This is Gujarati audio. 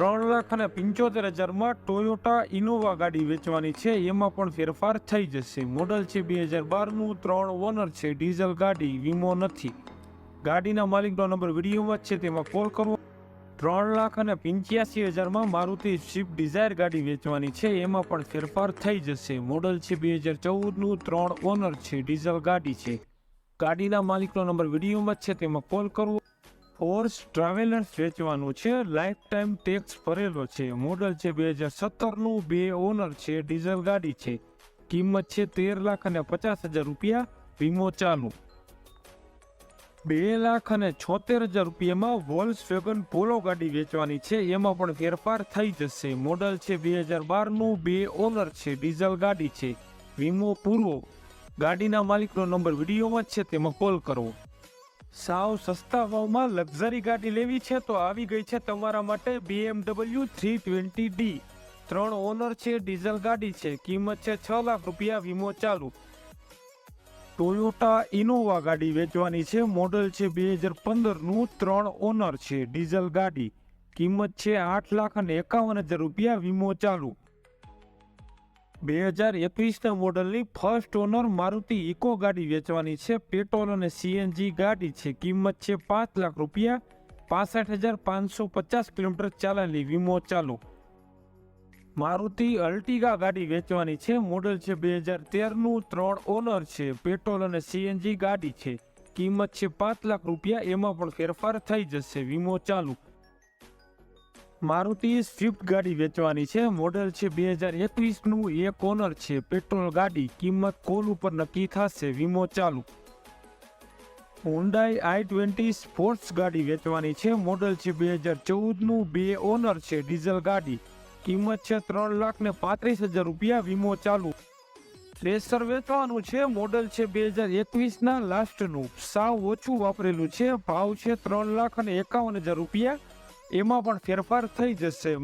લાખ અને પંચોતેર હજારમાં ટોયોટા ઇનોવા ગાડી વેચવાની છે. એમાં પણ ફેરફાર થઈ જશે. મોડલ છે બે હજાર બારનું. ત્રણ ઓનર છે. ડીઝલ ગાડી, વીમો નથી. ગાડીના માલિકનો નંબર વિડીયોમાં છે. તેમાં કોલ કરવો. ત્રણ લાખ અને પંચ્યાસી હજારમાં મારુતિ સ્વિફ્ટ ડિઝાયર ગાડી વેચવાની છે. એમાં પણ ફેરફાર થઈ જશે. મોડલ છે બે હજાર ચૌદનું. ત્રણ ઓનર છે. ડીઝલ ગાડી છે. ગાડીના માલિકનો નંબર વિડીયોમાં છે. તેમાં કોલ કરવો. ફોર્સ ટ્રાવેલર્સ વેચવાનું છે. લાઈફ ટાઈમ ટેક્સ ભરેલો છે. મોડલ છે બે હજાર સત્તરનું. બે ઓનર છે ડીઝલ ગાડી છે. કિંમત છે તેર લાખ અને પચાસ હજાર રૂપિયા વીમો ચાલુ. બે લાખ અને છોતેર હજાર રૂપિયામાં વોલ્સ વેગન પોલો ગાડી વેચવાની છે. એમાં પણ ફેરફાર થઈ જશે. મોડલ છે બે હજાર બારનું. બે ઓનર છે ડીઝલ ગાડી છે. વીમો પૂરો. ગાડીના માલિકનો નંબર વિડીયોમાં જ છે. તેમાં કોલ કરવો સાવ સસ્તા ભાવમાં લક્ઝરી ગાડી લેવી છે તો આવી ગઈ છે તમારા માટે BMW થ્રી ટ્વેન્ટી ડી ત્રણ ઓનર છે, ડીઝલ ગાડી છે, કિંમત છે છ લાખ રૂપિયા, વીમો ચાલુ. ટોયોટા ઇનોવા ગાડી વેચવાની છે મોડલ છે બે હજાર પંદરનું, ત્રણ ઓનર છે, ડીઝલ ગાડી. કિંમત છે આઠ લાખ અને એકાવન હજાર રૂપિયા, વીમો ચાલુ. બે હજાર એકવીસના મોડલની ફર્સ્ટ ઓનર મારુતિ ઇકો ગાડી વેચવાની છે. પેટ્રોલ અને સીએનજી ગાડી છે. કિંમત છે પાંચ લાખ રૂપિયા. પાસઠ હજાર પાંચસો પચાસ કિલોમીટર ચાલેલી વીમો ચાલુ. મારુતિ અલ્ટિગા ગાડી વેચવાની છે. મોડલ છે બે હજાર તેરનું. ત્રણ ઓનર છે. પેટ્રોલ અને સીએનજી ગાડી છે. કિંમત છે પાંચ લાખ રૂપિયા. એમાં પણ ફેરફાર થઈ જશે. વીમો ચાલુ. મારુતિ સ્વિફ્ટ ગાડી વેચવાની છે. મોડલ છે બે હજાર એકવીસનું. એક ઓનર છે. પેટ્રોલ ગાડી. કિંમત કોલ ઉપર નક્કી થશે. વીમો ચાલુ. હુન્ડાઈ આઈ ટ્વેન્ટી સ્પોર્ટ્સ ગાડી વેચવાની છે. મોડલ છે બે હજાર ચૌદનું. બે ઓનર છે. ડીઝલ ગાડી. કિંમત છે ત્રણ લાખ ને પાંત્રીસ હજાર રૂપિયા. વીમો ચાલુ. પ્રેસર વેચવાનું છે. મોડલ છે બે હજાર એકવીસના લાસ્ટનું. સાવ ઓછું વાપરેલું છે. ભાવ છે ત્રણ લાખ અને એકાવન હજાર રૂપિયા. એમાં પણ ફેરફાર થઈ જશે.